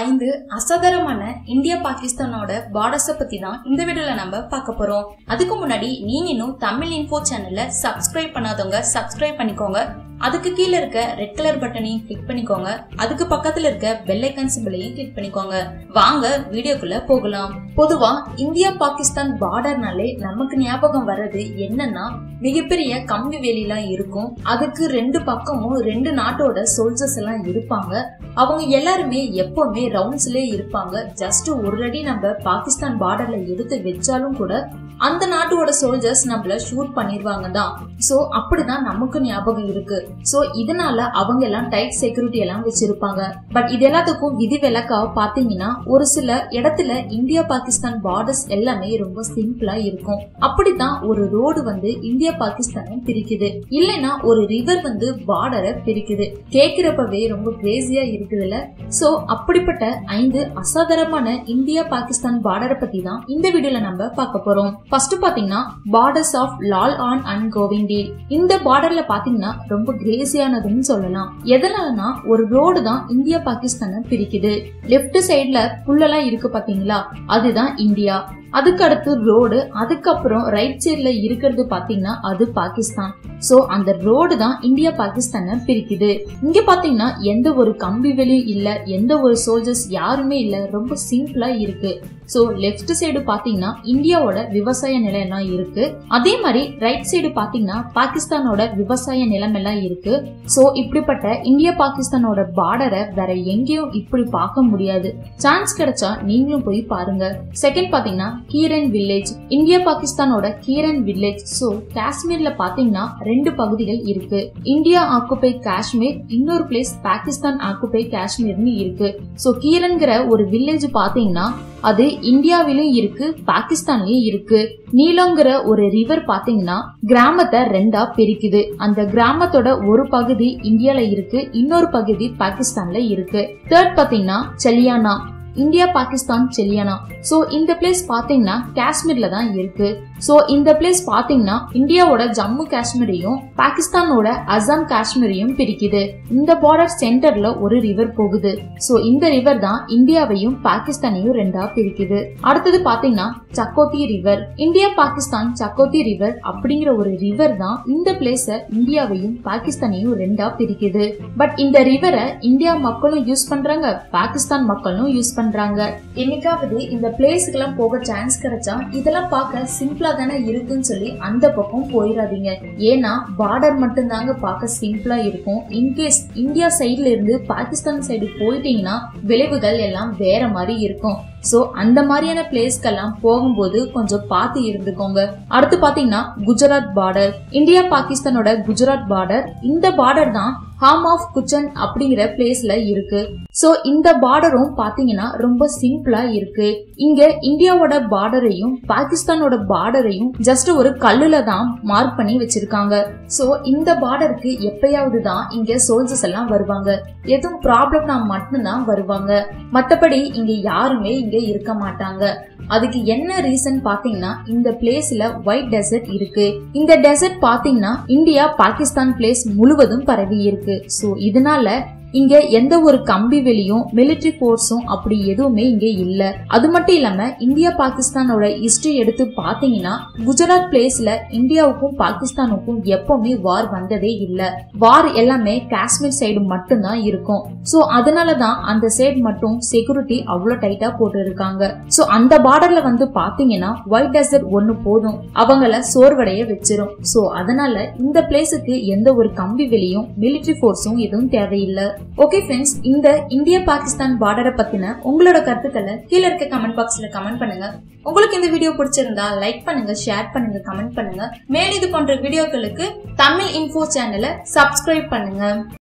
ஐந்து அசாதாரணமான இந்தியா பாகிஸ்தானோட பார்டர்ஸ பத்தி தான் இந்த வீடியோல நம்ம பார்க்க போறோம். அதுக்கு முன்னாடி நீங்க இன்னும் தமிழ் இன்ஃபோ சேனல்ல சப்ஸ்கிரைப் பண்ணாதவங்க சப்ஸ்கிரைப் பண்ணிக்கோங்க. அதுக்கு கீழே இருக்க ரெட் கலர் பட்டனையும் கிளிக் பண்ணிக்கோங்க. அதுக்கு பக்கத்துல இருக்க பெல் ஐக்கன் சிம்பிளையும் கிளிக் பண்ணிக்கோங்க. வாங்க வீடியோக்குள்ள போகலாம். பொதுவா இந்தியா பாகிஸ்தான் பார்டர்னாலே நமக்கு ஞாபகம் வர்றது என்னன்னா மிகப்பெரிய கம்பி வேலிலாம் இருக்கும். அதுக்கு ரெண்டு பக்கமும் ரெண்டு நாட்டோட சோல்ஜர்ஸ் எல்லாம் இருப்பாங்க. அவங்க எல்லாருமே எப்பவுமே ரவுண்ட்ஸ்லயே இருப்பாங்க. ஜஸ்ட் ஒரு அடி நம்ம பாகிஸ்தான் பார்டர்ல எடுத்து வச்சாலும் கூட அந்த நாட்டோட சோல்ஜர்ஸ் நம்மள ஷூட் பண்ணிருவாங்க தான். சோ அப்படிதான் நமக்கு ஞாபகம் இருக்கு. சோ இதனால அவங்க எல்லாம் டைட் செக்யூரிட்டி எல்லாம் வச்சிருப்பாங்க. பட் இது எல்லாத்துக்கும் விதி விலக்கா பாத்தீங்கன்னா ஒரு சில இடத்துல இந்தியா பாகிஸ்தான் பார்டர்ஸ் எல்லாமே ரொம்ப சிம்பிளா இருக்கும். அப்படித்தான் ஒரு ரோடு வந்து இந்தியா பாகிஸ்தானை பிரிக்குது. இல்லைன்னா ஒரு ரிவர் வந்து பார்டரை பிரிக்குது. கேக்குறப்பவே ரொம்ப கிரேசியா இருக்குதுல்ல சோ அப்படிப்பட்ட ஐந்து அசாதாரணமான இந்தியா பாகிஸ்தான் பார்டரை பத்தி தான் இந்த வீடியோல நம்ம பார்க்க போறோம். ஃபர்ஸ்ட் பாத்தீங்கன்னா பார்டர்ஸ் ஆஃப் லால் ஆன் அண்ட் கோவிந்தி இந்த பார்டர்ல பாத்தீங்கன்னா ரொம்ப கிரேசியானதுன்னு சொல்லலாம். எதனாலனா ஒரு ரோடு தான் இந்தியா பாகிஸ்தானை பிரிக்குது. லெஃப்ட் சைடுல புல்லெல்லாம் இருக்கு பாத்தீங்களா அதுதான் இந்தியா. அதுக்கு அடுத்து ரோடு அதுக்கப்புறம் ரைட் சைட்ல இருக்கிறது பாத்தீங்கன்னா அது பாகிஸ்தான். சோ அந்த ரோடு தான் இந்தியா பாகிஸ்தானை பிரிக்குது. இங்க பாத்தீங்கன்னா எந்த ஒரு கம்பி வெளியும் இல்ல எந்த ஒரு சோல்ஜர்ஸ் யாருமே இல்ல. ரொம்ப சிம்பிளா இருக்கு. ஸோ லெஃப்ட் சைடு பார்த்தீங்கன்னா இந்தியாவோட விவசாய நிலம் எல்லாம் இருக்கு. அதே மாதிரி ரைட் சைடு பார்த்தீங்கன்னா பாகிஸ்தானோட விவசாய நிலம் எல்லாம் இருக்கு. ஸோ இப்படிப்பட்ட இந்தியா பாகிஸ்தானோட பார்டரை வேற எங்கேயும் இப்படி பார்க்க முடியாது. சான்ஸ் கிடைச்சா நீங்களும் போய் பாருங்க. செகண்ட் பார்த்தீங்கன்னா கீரன் வில்லேஜ் இந்தியா பாகிஸ்தானோட கீரன் வில்லேஜ் ஸோ காஷ்மீர்ல பார்த்தீங்கன்னா ரெண்டு பகுதிகள் இருக்கு. இந்தியா ஆக்குபை காஷ்மீர் இன்னொரு பிளேஸ் பாகிஸ்தான் ஆக்குபை காஷ்மீர்னு இருக்கு. ஸோ கீரன்கிற ஒரு வில்லேஜ் பார்த்தீங்கன்னா அது இந்தியாவிலும் இருக்கு பாகிஸ்தான்லயும் இருக்கு. நீலங்கிற ஒரு ரிவர் பாத்தீங்கன்னா கிராமத்தை ரெண்டா பிரிக்குது. அந்த கிராமத்தோட ஒரு பகுதி இந்தியால இருக்கு இன்னொரு பகுதி பாகிஸ்தான்ல இருக்கு. தேர்ட் பாத்தீங்கன்னா செலியானா. இந்தியா பாகிஸ்தான் செலியானா சோ இந்த பிளேஸ் பாத்தீங்கன்னா காஷ்மீர்ல தான் இருக்கு. சோ இந்த பிளேஸ் பாத்தீங்கன்னா இந்தியாவோட ஜம்மு காஷ்மீரையும் பாகிஸ்தானோட அசாம் காஷ்மீரையும் பிரிக்குது. இந்த பார்டர் சென்டர்ல ஒரு ரிவர் போகுது. சோ இந்த ரிவர் தான் இந்தியாவையும் பாகிஸ்தானையும் ரெண்டா பிரிக்குது. அடுத்தது பாத்தீங்கன்னா Chakothi river India Pakistan Chakothi river அப்படிங்கிற ஒரு ரிவர் தான் இந்த பிளேஸ இந்தியாவையும் பாகிஸ்தானையும் ரெண்டா பிரிக்குது. பட் இந்த ரிவரை இந்தியா மக்களும் யூஸ் பண்றாங்க பாகிஸ்தான் மக்களும் யூஸ் பண்றாங்க என்னைக்காவது இந்த பிளேஸுக்கெல்லாம் போக சான்ஸ் கிடைச்சா இதெல்லாம் பார்க்க சிம்பிளா தானே இருக்குன்னு சொல்லி அந்த பக்கம் போயிடாதீங்க ஏன்னா பார்டர் மட்டும்தாங்க பார்க்க சிம்பிளா இருக்கும். இன்கேஸ் இந்தியா சைட்ல இருந்து பாகிஸ்தான் சைடு போயிட்டீங்கன்னா விளைவுகள் எல்லாம் வேற மாதிரி இருக்கும். ஸோ அந்த மாதிரியான பிளேஸ்க்கெல்லாம் போகும்போது கொஞ்சம் பார்த்து இருந்துக்கோங்க. அடுத்து பாத்தீங்கன்னா குஜராத் பார்டர் இந்தியா பாகிஸ்தானோட குஜராத் பார்டர் இந்த பார்டர் தான் ஹாம் ஆஃப் குச்சன் அப்படிங்கிற பிளேஸ்ல இருக்கு. சோ இந்த பார்டரும் பாத்தீங்கன்னா ரொம்ப சிம்பிளா இருக்கு. இங்க இந்தியாவோட பார்டரையும் பாகிஸ்தானோட பார்டரையும் ஜஸ்ட் ஒரு கல்லுல தான் மார்க் பண்ணி வச்சிருக்காங்க. சோ இந்த பார்டருக்கு எப்பயாவது தான் இங்க சோல்ஜர்ஸ் எல்லாம் வருவாங்க. எதுவும் ப்ராப்ளம்னா மட்டும்தான் வருவாங்க. மத்தபடி இங்க யாருமே இங்க இருக்க மாட்டாங்க. அதுக்கு என்ன ரீசன் பாத்தீங்கன்னா இந்த பிளேஸ்ல ஒயிட் டெசர்ட் இருக்கு. இந்த டெசர்ட் பாத்தீங்கன்னா இந்தியா பாகிஸ்தான் பிளேஸ் முழுவதும் பரவி இருக்கு. சோ இதனால இங்க எந்த ஒரு கம்பி வெளியும் மிலிட்டரி போர்ஸும் அப்படி எதுவுமே இங்க இல்ல. அது மட்டும் இல்லாம இந்தியா பாகிஸ்தானோட ஹிஸ்டரி எடுத்து பாத்தீங்கன்னா குஜராத் பிளேஸ்ல இந்தியாவுக்கும் பாகிஸ்தானுக்கும் எப்பவுமே வார் வந்ததே இல்ல. வார் எல்லாமே காஷ்மீர் சைடு மட்டும்தான் இருக்கும். சோ அதனாலதான் அந்த சைடு மட்டும் செக்யூரிட்டி அவ்வளவு டைட்டா போட்டு இருக்காங்க சோ அந்த பார்டர்ல வந்து பாத்தீங்கன்னா ஒயிட் டெசர்ட் ஒண்ணு போதும். அவங்கள சோர்வடைய வச்சிரும். சோ அதனால இந்த பிளேஸுக்கு எந்த ஒரு கம்பி வெளியும் மிலிட்டரி போர்ஸும் எதுவும் தேவையில்லை. ஓகே ஃப்ரெண்ட்ஸ் இந்த இந்திய பாகிஸ்தான் பார்டரை பத்தின உங்களோட கருத்துக்களை கீழே இருக்க கமெண்ட் பாக்ஸ்ல கமெண்ட் பண்ணுங்க. உங்களுக்கு இந்த வீடியோ பிடிச்சிருந்தா லைக் பண்ணுங்க ஷேர் பண்ணுங்க கமெண்ட் பண்ணுங்க. மேலும் இது போன்ற வீடியோக்களுக்கு தமிழ் இன்ஃபோ சேனலை சப்ஸ்கிரைப் பண்ணுங்க.